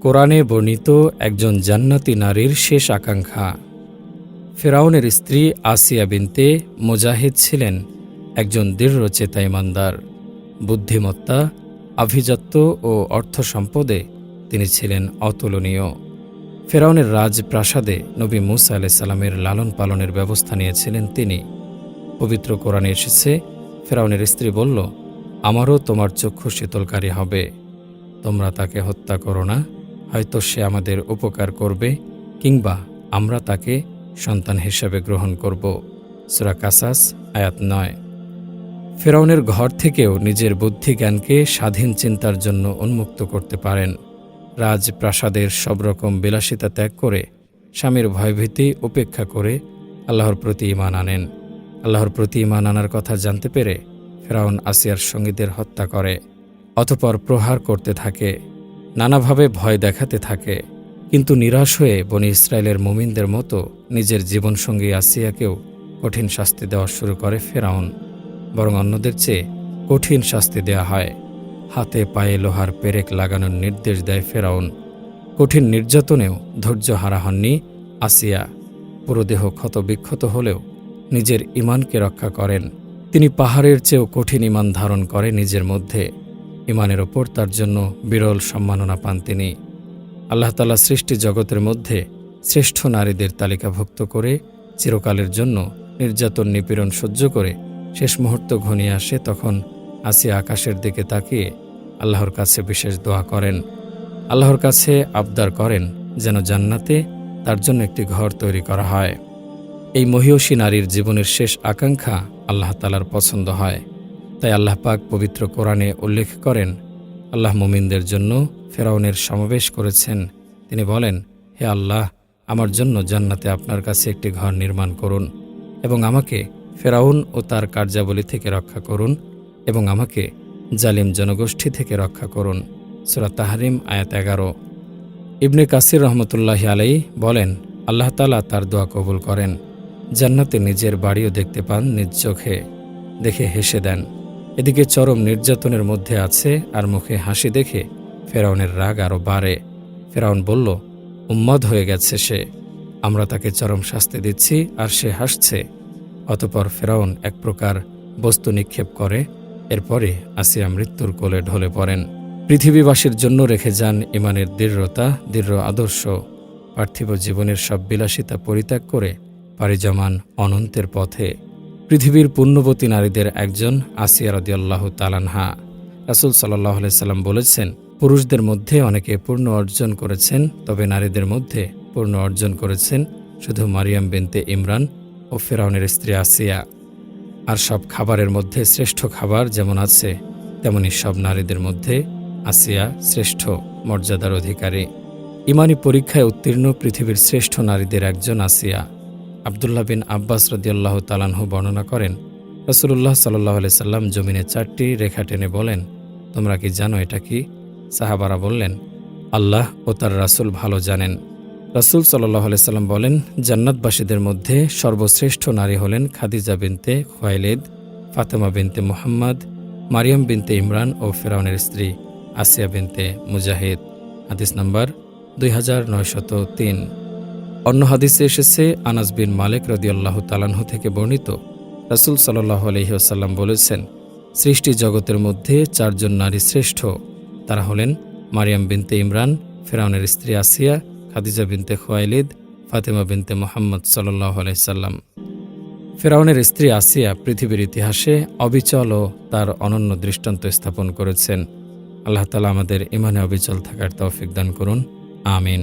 কোরআনে বর্ণিত একজন জান্নাতি নারীর শেষ আকাঙ্ক্ষা। ফেরাউনের স্ত্রী আসিয়া বিনতে মোজাহিদ ছিলেন একজন দৃঢ়চেতা ইমানদার। বুদ্ধিমত্তা, আভিজাত্য ও অর্থ সম্পদে তিনি ছিলেন অতুলনীয়। ফেরাউনের রাজপ্রাসাদে নবী মুসা আলাহ সাল্লামের লালন পালনের ব্যবস্থা নিয়েছিলেন তিনি। পবিত্র কোরআনে এসেছে, ফেরাউনের স্ত্রী বলল, আমারও তোমার চক্ষু শীতলকারী হবে। তোমরা তাকে হত্যা করো না, হয়তো সে আমাদের উপকার করবে, কিংবা আমরা তাকে সন্তান হিসেবে গ্রহণ করব। সুরা কাসাস, আয়াত নয়। ফেরাউনের ঘর থেকেও নিজের বুদ্ধি জ্ঞানকে স্বাধীন চিন্তার জন্য উন্মুক্ত করতে পারেন। রাজপ্রাসাদের সব রকম বিলাসিতা ত্যাগ করে স্বামীর ভয়ভীতি উপেক্ষা করে আল্লাহর প্রতি ইমান আনেন। আল্লাহর প্রতি ইমান আনার কথা জানতে পেরে ফেরাউন আসিয়ার সঙ্গীদের হত্যা করে, অতপর প্রহার করতে থাকে, নানাভাবে ভয় দেখাতে থাকে। কিন্তু নিরাশ হয়ে বনি ইসরায়েলের মুমিনদের মতো নিজের জীবনসঙ্গী আসিয়াকেও কঠিন শাস্তি দেওয়া শুরু করে ফেরাউন, বরং অন্যদের চেয়ে কঠিন শাস্তি দেয়া হয়। হাতে পায়ে লোহার পেরেক লাগানোর নির্দেশ দেয় ফেরাউন। কঠিন নির্যাতনেও ধৈর্য হারা হননি আসিয়া। পুরোদেহ ক্ষতবিক্ষত হলেও নিজের ইমানকে রক্ষা করেন। তিনি পাহাড়ের চেয়েও কঠিন ইমান ধারণ করে নিজের মধ্যে। ইমানের ওপর তার জন্য বিরল সম্মাননা পান তিনি। আল্লাহ তালা সৃষ্টি জগতের মধ্যে শ্রেষ্ঠ নারীদের তালিকাভুক্ত করে চিরকালের জন্য নির্যাতন, নিপীড়ন সহ্য করে শেষ মুহূর্ত ঘনিয়ে আসে তখন আসিয়া আকাশের দিকে তাকিয়ে আল্লাহর কাছে বিশেষ দোয়া করেন। আল্লাহর কাছে আবদার করেন যেন জান্নাতে তার জন্য একটি ঘর তৈরি করা হয়। এই মহিয়সী নারীর জীবনের শেষ আকাঙ্ক্ষা আল্লাহ তালার পছন্দ হয়। তাই আল্লাহ পাক পবিত্র কোরআনে উল্লেখ করেন, আল্লাহ মুমিনদের জন্য ফেরাউনের সমাবেশ করেছেন। তিনি বলেন, হে আল্লাহ, আমার জন্য জান্নাতে আপনার কাছে একটি ঘর নির্মাণ করুন এবং আমাকে ফেরাউন ও তার কার্যাবলী থেকে রক্ষা করুন এবং আমাকে জালিম জনগোষ্ঠী থেকে রক্ষা করুন। সুরা তাহারিম, আয়াত এগারো। ইবনে কাসির রহমতুল্লাহ আলাই বলেন, আল্লাহ তালা তার দোয়া কবুল করেন। জান্নাতে নিজের বাড়িও দেখতে পান নিজ চোখে। দেখে হেসে দেন। এদিকে চরম নির্যাতনের মধ্যে আছে আর মুখে হাসি দেখে ফেরাউনের রাগ আরও বাড়ে। ফেরাউন বলল, উম্মদ হয়ে গেছে সে। আমরা তাকে চরম শাস্তি দিচ্ছি আর সে হাসছে। অতপর ফেরাউন এক প্রকার বস্তু নিক্ষেপ করে। এরপরে আসিয়া মৃত্যুর কোলে ঢলে পড়েন। পৃথিবীবাসীর জন্য রেখে যান ইমানের দৃঢ়তা, দৃঢ় আদর্শ। পার্থিব জীবনের সব বিলাসিতা পরিত্যাগ করে পাড়ি জমান অনন্তের পথে পৃথিবীর পুণ্যবতী নারীদের একজন আসিয়া রদিয়াল্লাহ তালানহা রাসুল সাল্লাহ সাল্লাম বলেছেন, পুরুষদের মধ্যে অনেকে পূর্ণ অর্জন করেছেন, তবে নারীদের মধ্যে পূর্ণ অর্জন করেছেন শুধু মারিয়াম বিনতে ইমরান ও ফেরাউনের স্ত্রী আসিয়া। আর সব খাবারের মধ্যে শ্রেষ্ঠ খাবার যেমন আছে, তেমনি সব নারীদের মধ্যে আসিয়া শ্রেষ্ঠ মর্যাদার অধিকারী। ইমানি পরীক্ষায় উত্তীর্ণ পৃথিবীর শ্রেষ্ঠ নারীদের একজন আসিয়া আবদুল্লাহ বিন আব্বাস রদিয়াল্লাহ তালানহু বর্ণনা করেন রসুল্লাহ সাল্লাহ আলি সাল্লাম জমিনে চারটি রেখা টেনে বলেন, তোমরা কি জানো এটা কি? সাহাবারা বললেন, আল্লাহ ও তার রাসুল ভালো জানেন। রাসুল সাল্লাহ আলি সাল্লাম বলেন, জান্নাতবাসীদের মধ্যে সর্বশ্রেষ্ঠ নারী হলেন খাদিজা বিনতে খোয়াইলেদ, ফাতেমা বিনতে মোহাম্মদ, মারিয়াম বিনতে ইমরান ও ফেরাউনের স্ত্রী আসিয়া বিনতে মুজাহিদ। হাদিস নম্বর দুই হাজার নয়শত তিন। অন্য হাদিসে এসেছে, আনাস বিন মালিক রদিয়াল্লাহ তালানহু থেকে বর্ণিত, রাসুল সাল্লাহ আলহিহাসাল্লাম বলেছেন, সৃষ্টি জগতের মধ্যে চারজন নারী শ্রেষ্ঠ। তারা হলেন মারিয়াম বিনতে ইমরান, ফেরাউনের স্ত্রী আসিয়া, খাদিজা বিনতে খোয়াইলিদ, ফাতেমা বিনতে মোহাম্মদ সাল্লাহ আলাইসাল্লাম ফেরাউনের স্ত্রী আসিয়া পৃথিবীর ইতিহাসে অবিচল ও তার অনন্য দৃষ্টান্ত স্থাপন করেছেন। আল্লাহ তালা আমাদের ইমানে অবিচল থাকার তৌফিক দান করুন। আমিন।